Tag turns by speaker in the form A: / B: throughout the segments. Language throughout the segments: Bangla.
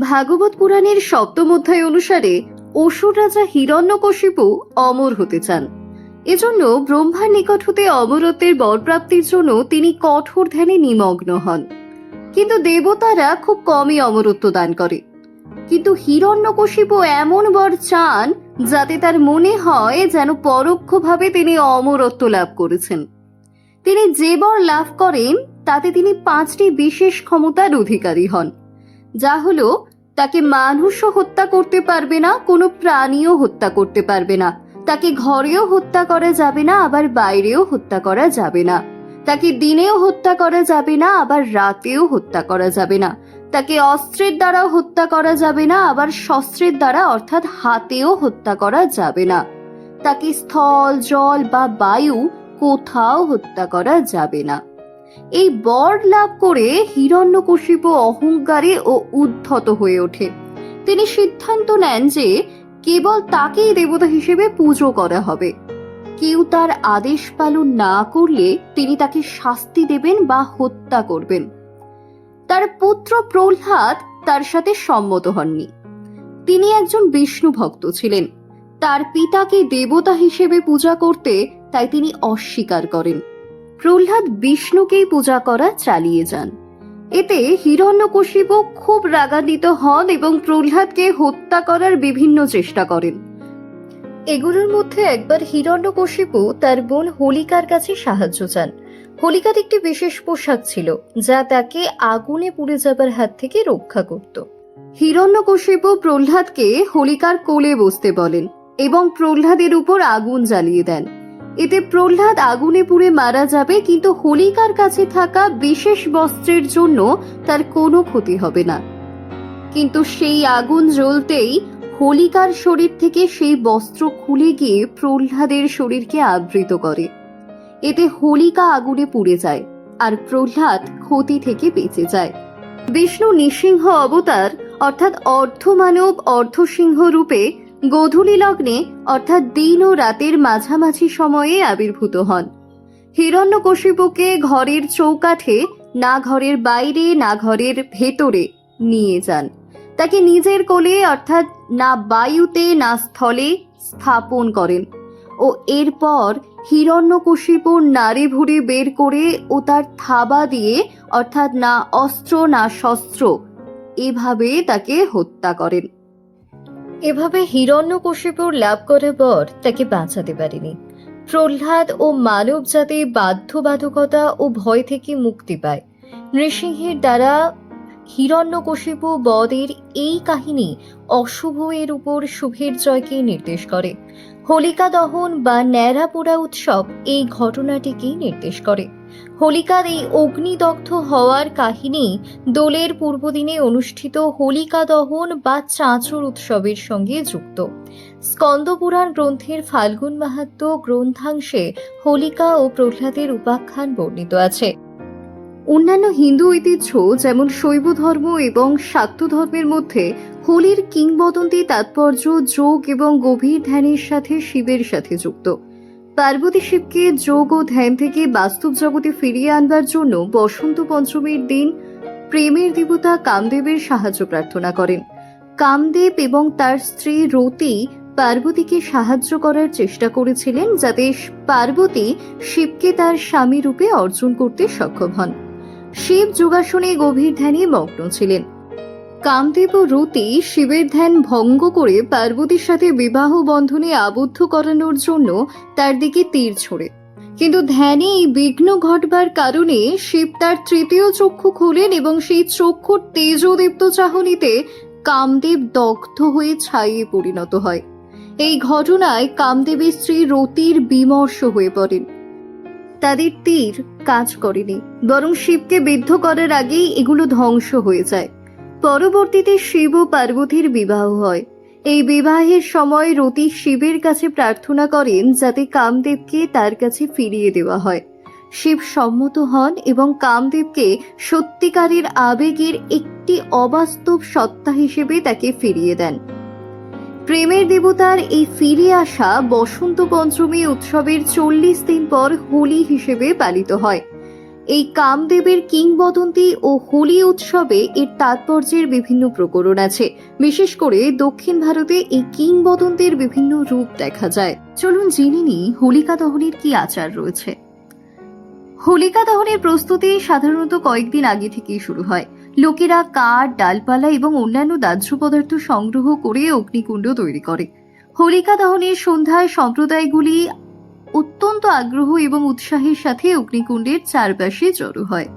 A: ভাগবত পুরাণের সপ্তম অধ্যায় অনুসারে অসুর রাজা হিরণ্যকশিপু অমর হতে চান। এজন্য ব্রহ্মার নিকট হতে অমরত্বের বরপ্রাপ্তির জন্য তিনি কঠোর ধ্যানে নিমগ্ন হন। কিন্তু দেবতারা খুব কমই অমরত্ব দান করে। কিন্তু হিরণ্যকশিপু এমন বর চান যাতে তার মনে হয় যেন পরোক্ষভাবে তিনি অমরত্ব লাভ করেছেন। তিনি যে বর লাভ করেন, তাতে তিনি পাঁচটি বিশেষ ক্ষমতার অধিকারী হন। যা হলো, তাকে মানুষও হত্যা করতে পারবে না, কোনো প্রাণীও হত্যা করতে পারবে না। তাকে ঘরেও হত্যা করা যাবে না, আবার বাইরেও হত্যা করা যাবে না। তাকে দিনেও হত্যা করা যাবে না, আবার রাতেও হত্যা করা যাবে না। তাকে অস্ত্রের দ্বারাও হত্যা করা যাবে না, আবার শস্ত্রের দ্বারা, অর্থাৎ হাতেও হত্যা করা যাবে না। তাকে স্থল, জল বা বায়ু কোথাও হত্যা করা যাবে না। এই বর লাভ করে হিরণ্যকশিপ অহংকারে ও উদ্ধত হয়ে ওঠে। তিনি সিদ্ধান্ত নেন যে কেবল তাকেই দেবতা হিসেবে পুজো করা হবে। কেউ তার আদেশ পালন না করলে তিনি তাকে শাস্তি দেবেন বা হত্যা করবেন। তার পুত্র প্রহ্লাদ তার সাথে সম্মত হননি। তিনি একজন বিষ্ণু ভক্ত ছিলেন। তার পিতাকে দেবতা হিসেবে পূজা করতে তাই তিনি অস্বীকার করেন। প্রহ্লাদ বিষ্ণুকেই পূজা করা চালিয়ে যান। এতে হিরণ্যকশিপু খুব রাগান্বিত হন এবং প্রহ্লাদকে হত্যা করার বিভিন্ন চেষ্টা করেন। এগুলোর মধ্যে একবার হিরণ্যকশিপু তার বোন হোলিকার কাছে সাহায্য চান। হোলিকার একটি বিশেষ পোশাক ছিল, যা তাকে আগুনে পুড়ে যাবার হাত থেকে রক্ষা করত। হিরণ্যকশিপু প্রহ্লাদকে হোলিকার কোলে বসতে বলেন এবং প্রহ্লাদের উপর আগুন জ্বালিয়ে দেন। এতে প্রহ্লাদ আগুনে পুড়ে মারা যাবে, কিন্তু হোলিকার কাছে থাকা বিশেষ বস্ত্রের জন্য তার কোনো ক্ষতি হবে না। কিন্তু সেই আগুন জ্বলতেই হোলিকার শরীর থেকে সেই বস্ত্র খুলে গিয়ে প্রহ্লাদের শরীরকে আবৃত করে। এতে হোলিকা আগুনে পুড়ে যায় আর প্রহ্লাদ ক্ষতি থেকে বেঁচে যায়। বিষ্ণু নৃসিংহ অবতার, অর্থাৎ অর্ধমানব অর্ধসিংহ রূপে গোধূলি লগ্নে, অর্থাৎ দিন ও রাতের মাঝামাঝি সময়ে আবির্ভূত হন। হিরণ্যকশিপুকে ঘরের চৌকাঠে, না ঘরের বাইরে, না ঘরের ভেতরে নিয়ে যান। তাকে নিজের কোলে, অর্থাৎ না বায়ুতে, না স্থলে স্থাপন করেন ও এরপর হিরণ্যকশিপুর নারী ভুড়ি বের করে ও তার থাবা দিয়ে, অর্থাৎ না অস্ত্র, না শস্ত্র, এভাবে তাকে হত্যা করেন। এভাবে হিরণ্যকশিপুর লাভ করার পর তাকে বাঁচাতে পারেনি। প্রহ্লাদ ও মানব জাতি বাধ্যবাধকতা ও ভয় থেকে মুক্তি পায়। নৃসিংহের দ্বারা হিরণ্যকশিপু বদের এই কাহিনী অশুভ এর উপর শুভের জয়কে নির্দেশ করে। হোলিকা দহন বা ন্যাড়া পোড়া উৎসব এই ঘটনাটিকেই নির্দেশ করে। হোলিকার এই অগ্নিদগ্ধ হওয়ার কাহিনী দোলের পূর্বদিনে অনুষ্ঠিত হোলিকা দহন বা চাঁচর উৎসবের সঙ্গে যুক্ত। স্কন্দপুরাণ গ্রন্থের ফাল্গুন মাহাত্ম গ্রন্থাংশে হোলিকা ও প্রহ্লাদের উপাখ্যান বর্ণিত আছে। অন্যান্য হিন্দু ঐতিহ্য যেমন শৈব ধর্ম এবং শাক্ত ধর্মের মধ্যে হোলির কিংবদন্তি তাৎপর্য যোগ এবং গভীর ধ্যানের সাথে শিবের সাথে যুক্ত। পার্বতী শিবকে যোগ ও ধ্যান থেকে বাস্তব জগতে ফিরিয়ে আনবার জন্য বসন্ত পঞ্চমীর দিন প্রেমের দেবতা কামদেবের সাহায্য প্রার্থনা করেন। কামদেব এবং তার স্ত্রী রতি পার্বতীকে সাহায্য করার চেষ্টা করেছিলেন যাতে পার্বতী শিবকে তার স্বামী রূপে অর্জন করতে সক্ষম হন। শিব যোগাসনে গভীর ধ্যানে মগ্ন ছিলেন। কামদেব ও রতি শিবের ধ্যান ভঙ্গ করে পার্বতীর সাথে বিবাহ বন্ধনে আবদ্ধ করানোর জন্য তার দিকে তীর ছোড়ে। কিন্তু ধ্যানে এই বিঘ্ন ঘটবার কারণে শিব তার তৃতীয় চক্ষু খোলেন এবং সেই চক্ষুর তেজদীপ্ত চাহনিতে কামদেব দগ্ধ হয়ে ছাইয়ে পরিণত হয়। এই ঘটনায় কামদেবের স্ত্রী রতির বিমর্ষ হয়ে পড়েন। তাদের তীর কাজ করেনি, বরং শিবকে বিদ্ধ করার আগেই এগুলো ধ্বংস হয়ে যায়। পরবর্তীতে শিব ও পার্বতীর বিবাহ হয়। এই বিবাহের সময় রতি শিবের কাছে প্রার্থনা করেন যাতে কামদেবকে তার কাছে ফিরিয়ে দেওয়া হয়। শিব সম্মত হন এবং কামদেবকে সত্যিকারের আবেগের একটি অবাস্তব সত্তা হিসেবে তাকে ফিরিয়ে দেন। প্রেমের দেবতার এই ফিরে আসা বসন্ত পঞ্চমী উৎসবের চল্লিশ দিন পর হোলি হিসেবে পালিত হয়। এই কামদেবের কিংবদন্তি ও হোলি উৎসবে এর তাৎপর্যের বিভিন্ন প্রকরণ আছে। বিশেষ করে দক্ষিণ ভারতে এই কিংবদন্তির বিভিন্ন রূপ দেখা যায়। চলুন জেনে নিই হোলিকা দহনের কি আচার রয়েছে। হোলিকা দহনের প্রস্তুতি সাধারণত কয়েকদিন আগে থেকেই শুরু হয়। লোকেরা কাঠ, ডালপালা এবং অন্যান্য দাহ্য পদার্থ সংগ্রহ করে অগ্নিকুণ্ড তৈরি করে। হোলিকা দহনের সন্ধ্যায় সম্প্রদায়গুলি অত্যন্ত আগ্রহ এবং উৎসাহের সাথে অগ্নিকুণ্ডের চারপাশে জড়ো হয়।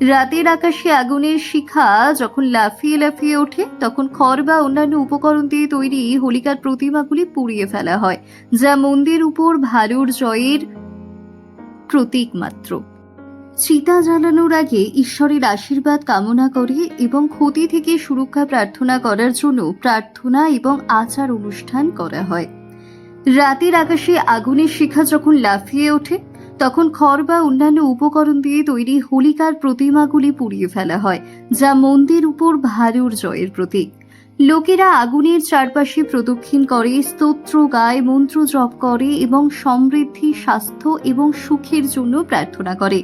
A: রাতের আকাশে আগুনের শিখা যখন লাফিয়ে লাফিয়ে ওঠে, তখন খড় বা অন্যান্য উপকরণ দিয়ে তৈরি হোলিকার প্রতিমাগুলি পুড়িয়ে ফেলা হয়, যা মন্দির উপর ভালোর জয়ের প্রতীক মাত্র। চিতা জ্বালানোর আগে ঈশ্বরের আশীর্বাদ কামনা করে এবং ক্ষতি থেকে সুরক্ষা প্রার্থনা করার জন্য প্রার্থনা এবং আচার অনুষ্ঠান করা হয়। রাতের আকাশে আগুনের শিখা যখন লাফিয়ে ওঠে, তখন খড় বা অন্যান্য উপকরণ দিয়ে তৈরি হোলিকার প্রতিমাগুলি পুড়িয়ে ফেলা হয়, যা মন্দির উপর ভারুর জয়ের প্রতীক। লোকেরা আগুনের চারপাশে প্রদক্ষিণ করে, স্তোত্র গায়, মন্ত্র জপ করে এবং সমৃদ্ধি, স্বাস্থ্য এবং সুখের জন্য প্রার্থনা করে।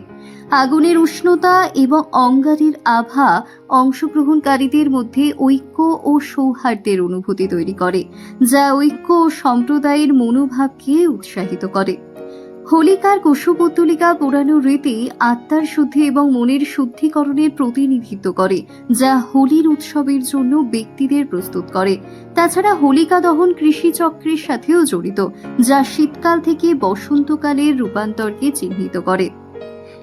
A: আগুনের উষ্ণতা এবং অঙ্গারের আভা অংশগ্রহণকারীদের মধ্যে ঐক্য ও সৌহার্দ্যের অনুভূতি তৈরি করে, যা ঐক্য ও সম্প্রদায়ের মনোভাবকে উৎসাহিত করে। হোলিকার কুশপুত্তলিকা পুরানো রীতি আত্মার শুদ্ধি এবং মনের শুদ্ধিকরণের প্রতিনিধিত্ব করে, যা হোলির উৎসবের জন্য ব্যক্তিদের প্রস্তুত করে। তাছাড়া হোলিকা দহন কৃষি চক্রের সাথেও জড়িত, যা শীতকাল থেকে বসন্তকালের রূপান্তরকে চিহ্নিত করে।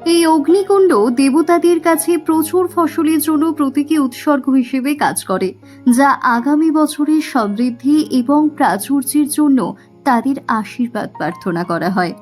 A: এই অগ্নিকুণ্ড দেবতাদের কাছে প্রচুর ফসলের জন্য প্রতীকী উৎসর্গ হিসেবে কাজ করে, যা আগামী বছরের সমৃদ্ধি এবং প্রাচুর্যের জন্য তাদের আশীর্বাদ প্রার্থনা করা হয়।